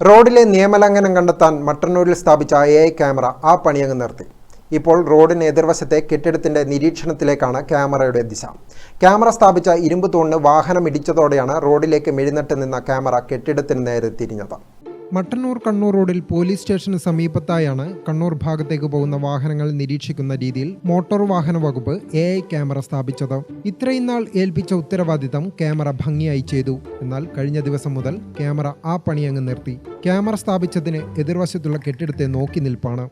റോഡിലെ നിയമലംഘനം കണ്ടെത്താൻ മട്ടന്നൂരിൽ സ്ഥാപിച്ച എ ഐ ക്യാമറ ആ പണിയങ്ങ് നിർത്തി. ഇപ്പോൾ റോഡിന് എതിർവശത്തെ കെട്ടിടത്തിന്റെ നിരീക്ഷണത്തിലേക്കാണ് ക്യാമറയുടെ ദിശ. ക്യാമറ സ്ഥാപിച്ച ഇരുമ്പ് തൂണിന് വാഹനം ഇടിച്ചതോടെയാണ് റോഡിലേക്ക് മെഴുന്നട്ട് നിന്ന ക്യാമറ കെട്ടിടത്തിന് നേരെ തിരിഞ്ഞത്. മട്ടന്നൂർ കണ്ണൂർ റോഡിൽ പോലീസ് സ്റ്റേഷന് സമീപത്തായാണ് കണ്ണൂർ ഭാഗത്തേക്ക് പോകുന്ന വാഹനങ്ങൾ നിരീക്ഷിക്കുന്ന രീതിയിൽ മോട്ടോർ വാഹന വകുപ്പ് എ ഐ ക്യാമറ സ്ഥാപിച്ചത്. ഇത്രയും നാൾ ഏൽപ്പിച്ച ഉത്തരവാദിത്തം ക്യാമറ ഭംഗിയായി ചെയ്തു. എന്നാൽ കഴിഞ്ഞ ദിവസം മുതൽ ക്യാമറ ആ പണിയങ്ങ് നിർത്തി. ക്യാമറ സ്ഥാപിച്ചതിന് എതിർവശത്തുള്ള കെട്ടിടത്തെ നോക്കി നിൽപ്പാണ്.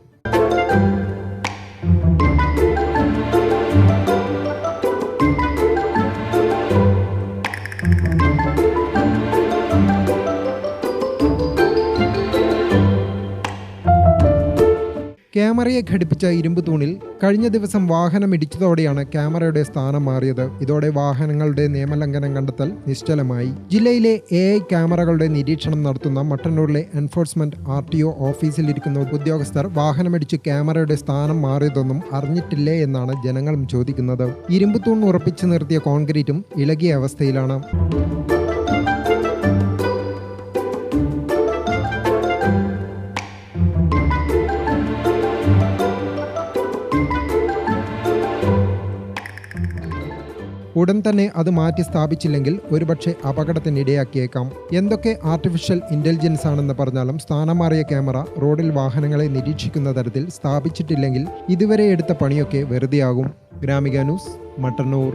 ക്യാമറയെ ഘടിപ്പിച്ച ഇരുമ്പ് തൂണിൽ കഴിഞ്ഞ ദിവസം വാഹനം ഇടിച്ചതോടെയാണ് ക്യാമറയുടെ സ്ഥാനം മാറിയത്. ഇതോടെ വാഹനങ്ങളുടെ നിയമലംഘനം കണ്ടെത്തൽ നിശ്ചലമായി. ജില്ലയിലെ എ ഐ ക്യാമറകളുടെ നിരീക്ഷണം നടത്തുന്ന മട്ടന്നൂരിലെ എൻഫോഴ്സ്മെന്റ് ആർ ടി ഒ ഓഫീസിലിരിക്കുന്ന ഉദ്യോഗസ്ഥർ വാഹനമിടിച്ച് ക്യാമറയുടെ സ്ഥാനം മാറിയതൊന്നും അറിഞ്ഞിട്ടില്ലേ എന്നാണ് ജനങ്ങളും ചോദിക്കുന്നത്. ഇരുമ്പ് തൂൺ ഉറപ്പിച്ചു നിർത്തിയ കോൺക്രീറ്റും ഇളകിയ അവസ്ഥയിലാണ്. ഉടൻ തന്നെ അത് മാറ്റി സ്ഥാപിച്ചില്ലെങ്കിൽ ഒരുപക്ഷെ അപകടത്തിന് ഇടയാക്കിയേക്കാം. എന്തൊക്കെ ആർട്ടിഫിഷ്യൽ ഇന്റലിജൻസ് ആണെന്ന് പറഞ്ഞാലും സ്ഥാനം മാറിയ ക്യാമറ റോഡിൽ വാഹനങ്ങളെ നിരീക്ഷിക്കുന്ന തരത്തിൽ സ്ഥാപിച്ചിട്ടില്ലെങ്കിൽ ഇതുവരെ എടുത്ത പണിയൊക്കെ വെറുതെയാകും. ഗ്രാമിക ന്യൂസ് മട്ടന്നൂർ.